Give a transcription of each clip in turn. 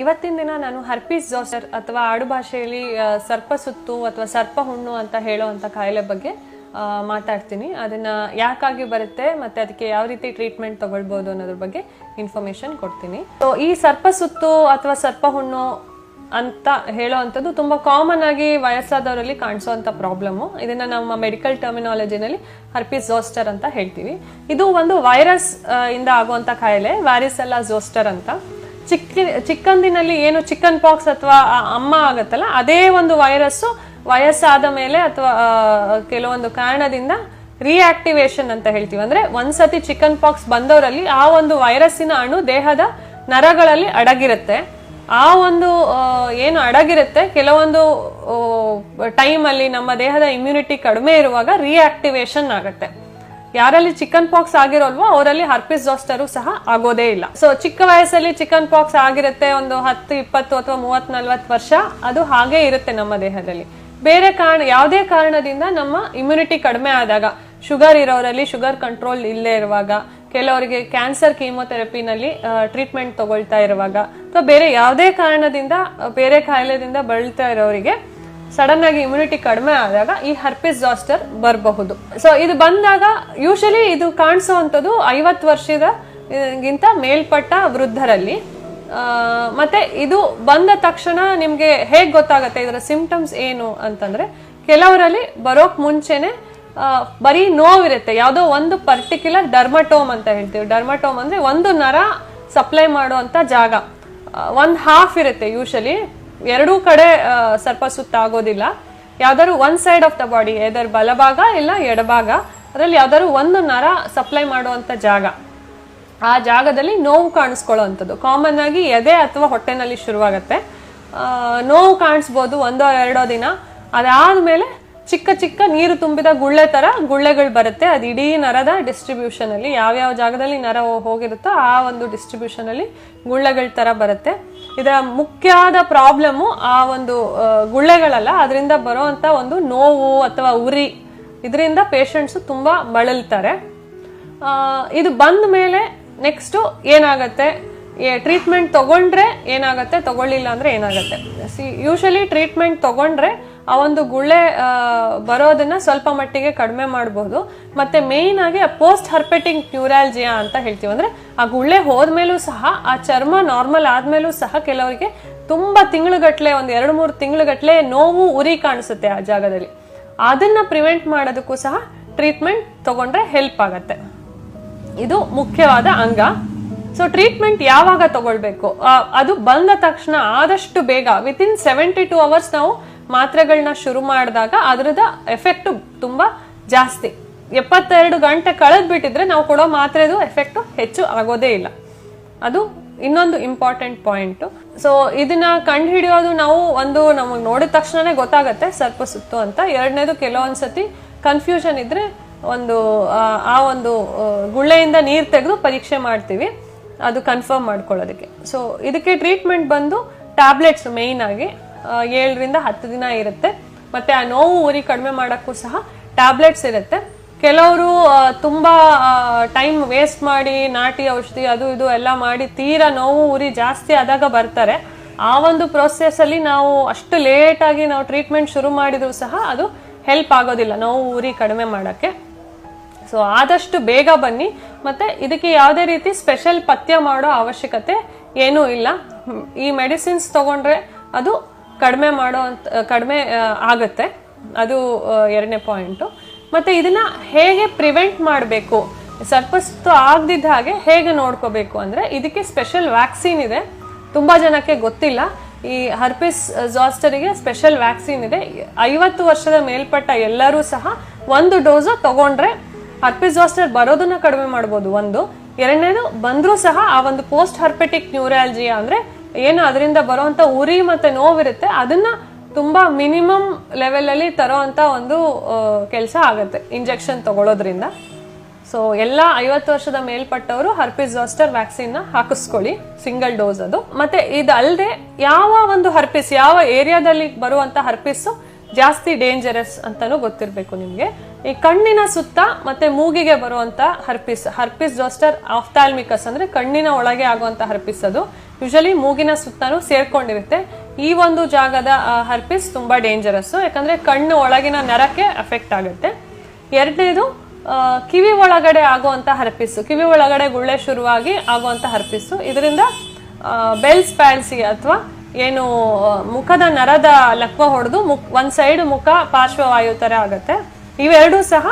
ಇವತ್ತಿನ ದಿನ ನಾನು ಹರ್ಪೀಸ್ ಜೋಸ್ಟರ್ ಅಥವಾ ಆಡು ಭಾಷೆಯಲ್ಲಿ ಸರ್ಪ ಸುತ್ತು ಅಥವಾ ಸರ್ಪ ಹುಣ್ಣು ಅಂತ ಹೇಳುವಂಥ ಕಾಯಿಲೆ ಬಗ್ಗೆ ಮಾತಾಡ್ತೀನಿ. ಅದನ್ನ ಯಾಕಾಗಿ ಬರುತ್ತೆ ಮತ್ತೆ ಅದಕ್ಕೆ ಯಾವ ರೀತಿ ಟ್ರೀಟ್ಮೆಂಟ್ ತಗೊಳ್ಬೋದು ಅನ್ನೋದ್ರ ಬಗ್ಗೆ ಇನ್ಫಾರ್ಮೇಶನ್ ಕೊಡ್ತೀನಿ. ಸೊ ಈ ಸರ್ಪ ಸುತ್ತು ಅಥವಾ ಸರ್ಪ ಹುಣ್ಣು ಅಂತ ಹೇಳೋವಂಥದ್ದು ತುಂಬಾ ಕಾಮನ್ ಆಗಿ ವಯಸ್ಸಾದವರಲ್ಲಿ ಕಾಣಿಸೋವಂಥ ಪ್ರಾಬ್ಲಮ್ಮು ಇದನ್ನ ನಮ್ಮ ಮೆಡಿಕಲ್ ಟರ್ಮಿನಾಲಜಿನಲ್ಲಿ ಹರ್ಪಿಸ್ ಜೋಸ್ಟರ್ ಅಂತ ಹೇಳ್ತೀವಿ. ಇದು ಒಂದು ವೈರಸ್ ಇಂದ ಆಗುವಂಥ ಕಾಯಿಲೆ ವ್ಯಾರಿಸೆಲ್ಲ ಜೋಸ್ಟರ್ ಅಂತ. ಚಿಕ್ಕ ಚಿಕ್ಕಂದಿನಲ್ಲಿ ಏನು ಚಿಕನ್ ಪಾಕ್ಸ್ ಅಥವಾ ಅಮ್ಮ ಆಗತ್ತಲ್ಲ, ಅದೇ ಒಂದು ವೈರಸ್ಸು ವಯಸ್ಸಾದ ಮೇಲೆ ಅಥವಾ ಕೆಲವೊಂದು ಕಾರಣದಿಂದ ರಿಯಾಕ್ಟಿವೇಶನ್ ಅಂತ ಹೇಳ್ತೀವಿ. ಅಂದ್ರೆ ಒಂದ್ಸತಿ ಚಿಕನ್ ಪಾಕ್ಸ್ ಬಂದವರಲ್ಲಿ ಆ ಒಂದು ವೈರಸ್ಸಿನ ಅಣು ದೇಹದ ನರಗಳಲ್ಲಿ ಅಡಗಿರುತ್ತೆ. ಆ ಒಂದು ಏನು ಅಡಗಿರುತ್ತೆ, ಕೆಲವೊಂದು ಟೈಮ್ ಅಲ್ಲಿ ನಮ್ಮ ದೇಹದ ಇಮ್ಯುನಿಟಿ ಕಡಿಮೆ ಇರುವಾಗ ರಿಯಾಕ್ಟಿವೇಶನ್ ಆಗುತ್ತೆ. ಯಾರಲ್ಲಿ ಚಿಕನ್ ಪಾಕ್ಸ್ ಆಗಿರೋಲ್ವೋ ಅವರಲ್ಲಿ ಹರ್ಪಿಸ್ ಜಾಸ್ಟರು ಸಹ ಆಗೋದೇ ಇಲ್ಲ. ಸೊ ಚಿಕ್ಕ ವಯಸ್ಸಲ್ಲಿ ಚಿಕನ್ ಪಾಕ್ಸ್ ಆಗಿರುತ್ತೆ ಒಂದು ಹತ್ತು, ಇಪ್ಪತ್ತು ಅಥವಾ ಮೂವತ್ ನಲ್ವತ್ತು ವರ್ಷ, ಅದು ಹಾಗೆ ಇರುತ್ತೆ ನಮ್ಮ ದೇಹದಲ್ಲಿ. ಬೇರೆ ಕಾರಣ, ಯಾವುದೇ ಕಾರಣದಿಂದ ನಮ್ಮ ಇಮ್ಯುನಿಟಿ ಕಡಿಮೆ ಆದಾಗ ಶುಗರ್ ಇರೋರಲ್ಲಿ ಶುಗರ್ ಕಂಟ್ರೋಲ್ ಇಲ್ಲೇ ಇರುವಾಗ, ಕೆಲವರಿಗೆ ಕ್ಯಾನ್ಸರ್ ಕೀಮೋಥೆರಪಿನಲ್ಲಿ ಟ್ರೀಟ್ಮೆಂಟ್ ತಗೊಳ್ತಾ ಇರುವಾಗ, ಅಥವಾ ಬೇರೆ ಯಾವುದೇ ಕಾರಣದಿಂದ, ಬೇರೆ ಕಾಯಿಲೆದಿಂದ ಬಳಲ್ತಾ ಇರೋರಿಗೆ ಸಡನ್ ಆಗಿ ಇಮ್ಯುನಿಟಿ ಕಡಿಮೆ ಆದಾಗ ಈ ಹರ್ಪಿಸ್ ಜಾಸ್ಟರ್ ಬರಬಹುದು. ಸೊ ಇದು ಬಂದಾಗ ಯೂಶಲಿ ಇದು ಕಾಣಿಸುವಂಥದ್ದು ಐವತ್ತು ವರ್ಷದ ಗಿಂತ ಮೇಲ್ಪಟ್ಟ ವೃದ್ಧರಲ್ಲಿ. ಮತ್ತೆ ಇದು ಬಂದ ತಕ್ಷಣ ನಿಮಗೆ ಹೇಗೆ ಗೊತ್ತಾಗತ್ತೆ? ಇದರ ಸಿಂಪ್ಟಮ್ಸ್ ಏನು ಅಂತಂದ್ರೆ, ಕೆಲವರಲ್ಲಿ ಬರೋಕ್ ಮುಂಚೆನೆ ಬರೀ ನೋವಿರುತ್ತೆ. ಯಾವುದೋ ಒಂದು ಪರ್ಟಿಕ್ಯುಲರ್ ಡರ್ಮಟೋಮ್ ಅಂತ ಹೇಳ್ತೀವಿ. ಡರ್ಮಟೋಮ್ ಅಂದ್ರೆ ಒಂದು ನರ ಸಪ್ಲೈ ಮಾಡುವಂತ ಜಾಗ. ಒಂದ್ ಹಾಫ್ ಇರುತ್ತೆ ಯೂಶಲಿ ಎರಡೂ ಕಡೆ ಸರ್ಪ ಸುತ್ತಾಗೋದಿಲ್ಲ ಯಾವ್ದಾದ್ರು one side of the body ಎದರ್ ಬಲಭಾಗ ಇಲ್ಲ ಎಡಭಾಗ, ಅದರಲ್ಲಿ ಯಾವ್ದಾದ್ರು ಒಂದು ನರ ಸಪ್ಲೈ ಮಾಡುವಂತ ಜಾಗ. ಆ ಜಾಗದಲ್ಲಿ ನೋವು ಕಾಣಿಸ್ಕೊಳ್ಳೋವಂಥದ್ದು. ಕಾಮನ್ ಆಗಿ ಎದೆ ಅಥವಾ ಹೊಟ್ಟೆನಲ್ಲಿ ಶುರುವಾಗತ್ತೆ. ನೋವು ಕಾಣಿಸ್ಬೋದು ಒಂದೋ ಎರಡೋ ದಿನ. ಅದಾದ್ಮೇಲೆ ಚಿಕ್ಕ ಚಿಕ್ಕ ನೀರು ತುಂಬಿದ ಗುಳ್ಳೆ ತರ ಗುಳ್ಳೆಗಳು ಬರುತ್ತೆ. ಅದು ಇಡೀ ನರದ ಡಿಸ್ಟ್ರಿಬ್ಯೂಷನಲ್ಲಿ ಯಾವ್ಯಾವ ಜಾಗದಲ್ಲಿ ನರ ಹೋಗಿರುತ್ತೋ ಆ ಒಂದು ಡಿಸ್ಟ್ರಿಬ್ಯೂಷನಲ್ಲಿ ಗುಳ್ಳೆಗಳ ತರ ಬರುತ್ತೆ. ಇದರ ಮುಖ್ಯವಾದ ಪ್ರಾಬ್ಲಮ್ ಆ ಒಂದು ಗುಳ್ಳೆಗಳಲ್ಲ. ಅದರಿಂದ ಬರುವಂತ ಒಂದು ನೋವು ಅಥವಾ ಉರಿ, ಇದರಿಂದ ಪೇಷಂಟ್ಸ್ ತುಂಬಾ ಬಳಲ್ತಾರೆ. ಇದು ಬಂದ ಮೇಲೆ ನೆಕ್ಸ್ಟು ಏನಾಗತ್ತೆ? ಟ್ರೀಟ್ಮೆಂಟ್ ತಗೊಂಡ್ರೆ ಏನಾಗುತ್ತೆ? ತಗೊಳ್ಳಿಲ್ಲ ಅಂದ್ರೆ ಏನಾಗುತ್ತೆ? ಸಿ ಯೂಶಲಿ ಟ್ರೀಟ್ಮೆಂಟ್ ತಗೊಂಡ್ರೆ ಆ ಒಂದು ಗುಳ್ಳೆ ಬರೋದನ್ನ ಸ್ವಲ್ಪ ಮಟ್ಟಿಗೆ ಕಡಿಮೆ ಮಾಡಬಹುದು ಮತ್ತೆ ಮೇಯ್ನ್ ಆಗಿ ಪೋಸ್ಟ್ ಹರ್ಪೆಟಿಂಗ್ ನ್ಯೂರಾಲ್ಜಿಯಾ ಅಂತ ಹೇಳ್ತೀವಿ. ಅಂದ್ರೆ ಆ ಗುಳ್ಳೆ ಹೋದ್ಮೇಲೂ ಸಹ, ಆ ಚರ್ಮ ನಾರ್ಮಲ್ ಆದ್ಮೇಲೂ ಸಹ ಕೆಲವರಿಗೆ ತುಂಬಾ ತಿಂಗಳುಗಟ್ಲೆ, ಒಂದು ಎರಡು ಮೂರು ತಿಂಗಳುಗಟ್ಲೆ ನೋವು ಉರಿ ಕಾಣಿಸುತ್ತೆ ಆ ಜಾಗದಲ್ಲಿ. ಅದನ್ನ ಪ್ರಿವೆಂಟ್ ಮಾಡೋದಕ್ಕೂ ಸಹ ಟ್ರೀಟ್ಮೆಂಟ್ ತಗೊಂಡ್ರೆ ಹೆಲ್ಪ್ ಆಗತ್ತೆ. ಇದು ಮುಖ್ಯವಾದ ಅಂಗ. ಸೊ ಟ್ರೀಟ್ಮೆಂಟ್ ಯಾವಾಗ ತಗೊಳ್ಬೇಕು? ಅದು ಬಂದ ತಕ್ಷಣ ಆದಷ್ಟು ಬೇಗ ವಿತಿನ್ ಸೆವೆಂಟಿ ಟೂ ಅವರ್ಸ್ ನಾವು ಮಾತ್ರೆಗಳನ್ನ ಶುರು ಮಾಡಿದಾಗ ಅದರದ ಎಫೆಕ್ಟ್ ತುಂಬಾ ಜಾಸ್ತಿ. ಎಪ್ಪತ್ತೆರಡು ಗಂಟೆ ಕಳೆದ್ ಬಿಟ್ಟಿದ್ರೆ ನಾವು ಕೊಡೋ ಮಾತ್ರೆದು ಎಫೆಕ್ಟ್ ಹೆಚ್ಚು ಆಗೋದೇ ಇಲ್ಲ. ಅದು ಇನ್ನೊಂದು ಇಂಪಾರ್ಟೆಂಟ್ ಪಾಯಿಂಟ್ ಸೊ ಇದನ್ನ ಕಂಡು ಹಿಡಿಯೋದು ನಾವು ಒಂದು ನಮಗೆ ನೋಡಿದ ತಕ್ಷಣನೇ ಗೊತ್ತಾಗತ್ತೆ ಸರ್ಪ ಸುತ್ತು ಅಂತ. ಎರಡನೇದು ಕೆಲವೊಂದ್ಸತಿ ಕನ್ಫ್ಯೂಷನ್ ಇದ್ರೆ ಒಂದು ಆ, ಒಂದು ಗುಳ್ಳೆಯಿಂದ ನೀರು ತೆಗೆದು ಪರೀಕ್ಷೆ ಮಾಡ್ತೀವಿ. ಅದು ಕನ್ಫರ್ಮ್ ಮಾಡ್ಕೊಳ್ಳೋದಕ್ಕೆ. ಸೊ ಇದಕ್ಕೆ ಟ್ರೀಟ್ಮೆಂಟ್ ಬಂದು ಟ್ಯಾಬ್ಲೆಟ್ಸ್ ಮೇಯ್ನ್ ಆಗಿ ಏಳರಿಂದ ಹತ್ತು ದಿನ ಇರುತ್ತೆ. ಮತ್ತೆ ಆ ನೋವು ಉರಿ ಕಡಿಮೆ ಮಾಡೋಕ್ಕೂ ಸಹ ಟ್ಯಾಬ್ಲೆಟ್ಸ್ ಇರುತ್ತೆ. ಕೆಲವರು ತುಂಬಾ ಟೈಮ್ ವೇಸ್ಟ್ ಮಾಡಿ, ನಾಟಿ ಔಷಧಿ, ಅದು ಇದು ಎಲ್ಲ ಮಾಡಿ ತೀರಾ ನೋವು ಉರಿ ಜಾಸ್ತಿ ಆದಾಗ ಬರ್ತಾರೆ. ಆ ಒಂದು ಪ್ರೋಸೆಸ್ ಅಲ್ಲಿ ನಾವು ಅಷ್ಟು ಲೇಟ್ ಆಗಿ ನಾವು ಟ್ರೀಟ್ಮೆಂಟ್ ಶುರು ಮಾಡಿದ್ರು ಸಹ ಅದು ಹೆಲ್ಪ್ ಆಗೋದಿಲ್ಲ, ನೋವು ಉರಿ ಕಡಿಮೆ ಮಾಡೋಕ್ಕೆ. ಸೊ ಆದಷ್ಟು ಬೇಗ ಬನ್ನಿ. ಮತ್ತೆ ಇದಕ್ಕೆ ಯಾವುದೇ ರೀತಿ ಸ್ಪೆಷಲ್ ಪಥ್ಯ ಮಾಡೋ ಅವಶ್ಯಕತೆ ಏನೂ ಇಲ್ಲ. ಈ ಮೆಡಿಸಿನ್ಸ್ ತಗೊಂಡ್ರೆ ಅದು ಕಡಿಮೆ ಮಾಡೋ ಅಂತ, ಕಡಿಮೆ ಆಗುತ್ತೆ. ಅದು ಎರಡನೇ ಪಾಯಿಂಟು. ಮತ್ತೆ ಇದನ್ನ ಹೇಗೆ ಪ್ರಿವೆಂಟ್ ಮಾಡಬೇಕು? ಸರ್ಪಸ್ತು ಆಗದಿದ್ದ ಹಾಗೆ ಹೇಗೆ ನೋಡ್ಕೋಬೇಕು ಅಂದ್ರೆ ಇದಕ್ಕೆ ಸ್ಪೆಷಲ್ ವ್ಯಾಕ್ಸಿನ್ ಇದೆ. ತುಂಬಾ ಜನಕ್ಕೆ ಗೊತ್ತಿಲ್ಲ. ಈ ಹರ್ಪಿಸ್ ಜಾಸ್ಟರಿಗೆ ಸ್ಪೆಷಲ್ ವ್ಯಾಕ್ಸಿನ್ ಇದೆ. ಐವತ್ತು ವರ್ಷದ ಮೇಲ್ಪಟ್ಟ ಎಲ್ಲರೂ ಸಹ ಒಂದು ಡೋಸು ತಗೊಂಡ್ರೆ ಹರ್ಪಿಸ್ ಜಾಸ್ಟರ್ ಬರೋದನ್ನ ಕಡಿಮೆ ಮಾಡ್ಬೋದು ಒಂದು. ಎರಡನೇದು, ಬಂದರೂ ಸಹ ಆ ಒಂದು ಪೋಸ್ಟ್ ಹರ್ಪೆಟಿಕ್ ನ್ಯೂರಾಲಜಿಯಾ ಅಂದ್ರೆ ಏನು ಅದರಿಂದ ಬರುವಂತ ಉರಿ ಮತ್ತೆ ನೋವಿರುತ್ತೆ, ಅದನ್ನ ತುಂಬಾ ಮಿನಿಮಮ್ ಲೆವೆಲ್ ಅಲ್ಲಿ ತರೋಂತ ಒಂದು ಕೆಲಸ ಆಗುತ್ತೆ ಇಂಜೆಕ್ಷನ್ ತಗೊಳ್ಳೋದ್ರಿಂದ ಸೊ ಎಲ್ಲ ಐವತ್ತು ವರ್ಷದ ಮೇಲ್ಪಟ್ಟವರು ಹರ್ಪಿಸ್ ಜಾಸ್ಟರ್ ವ್ಯಾಕ್ಸಿನ್ ಹಾಕಿಸ್ಕೊಳ್ಳಿ, ಸಿಂಗಲ್ ಡೋಸ್ ಅದು. ಮತ್ತೆ ಇದಲ್ಲದೆ ಯಾವ ಒಂದು ಹರ್ಪಿಸ್, ಯಾವ ಏರಿಯಾದಲ್ಲಿ ಬರುವಂತ ಹರ್ಪಿಸ್ ಜಾಸ್ತಿ ಡೇಂಜರಸ್ ಅಂತಾನು ಗೊತ್ತಿರಬೇಕು ನಿಮಗೆ. ಈ ಕಣ್ಣಿನ ಸುತ್ತ ಮತ್ತೆ ಮೂಗಿಗೆ ಬರುವಂತ ಹರ್ಪಿಸ್ ಹರ್ಪಿಸ್ ಜಾಸ್ಟರ್ ಆಫ್ತಾಲ್ಮಿಕಸ್ ಅಂದ್ರೆ ಕಣ್ಣಿನ ಒಳಗೆ ಆಗುವಂತ ಹರ್ಪಿಸ್ ಅದು. ಯೂಶಲಿ ಮೂಗಿನ ಸುತ್ತಲೂ ಸೇರ್ಕೊಂಡಿರುತ್ತೆ. ಈ ಒಂದು ಜಾಗದ ಹರ್ಪಿಸ್ ತುಂಬಾ ಡೇಂಜರಸ್ ಯಾಕಂದ್ರೆ ಕಣ್ಣು ಒಳಗಿನ ನರಕ್ಕೆ ಎಫೆಕ್ಟ್ ಆಗುತ್ತೆ. ಎರಡನೇದು ಕಿವಿ ಒಳಗಡೆ ಆಗುವಂತ ಹರ್ಪಿಸ್. ಕಿವಿ ಒಳಗಡೆ ಗುಳ್ಳೆ ಶುರುವಾಗಿ ಆಗುವಂತ ಹರ್ಪಿಸ್. ಇದರಿಂದ ಬೆಲ್ಸ್ ಪ್ಯಾಲ್ಸಿ ಅಥವಾ ಏನು ಮುಖದ ನರದ ಲಕ್ವ ಹೊಡೆದು ಮುಖ, ಒಂದ್ ಸೈಡ್ ಮುಖ ಪಾರ್ಶ್ವವಾಯು ತರ ಆಗುತ್ತೆ. ಇವೆರಡೂ ಸಹ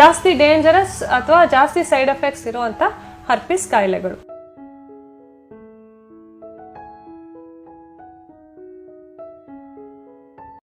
ಜಾಸ್ತಿ ಡೇಂಜರಸ್ ಅಥವಾ ಜಾಸ್ತಿ ಸೈಡ್ ಎಫೆಕ್ಟ್ಸ್ ಇರುವಂತ ಹರ್ಪಿಸ್ ಕಾಯಿಲೆಗಳು.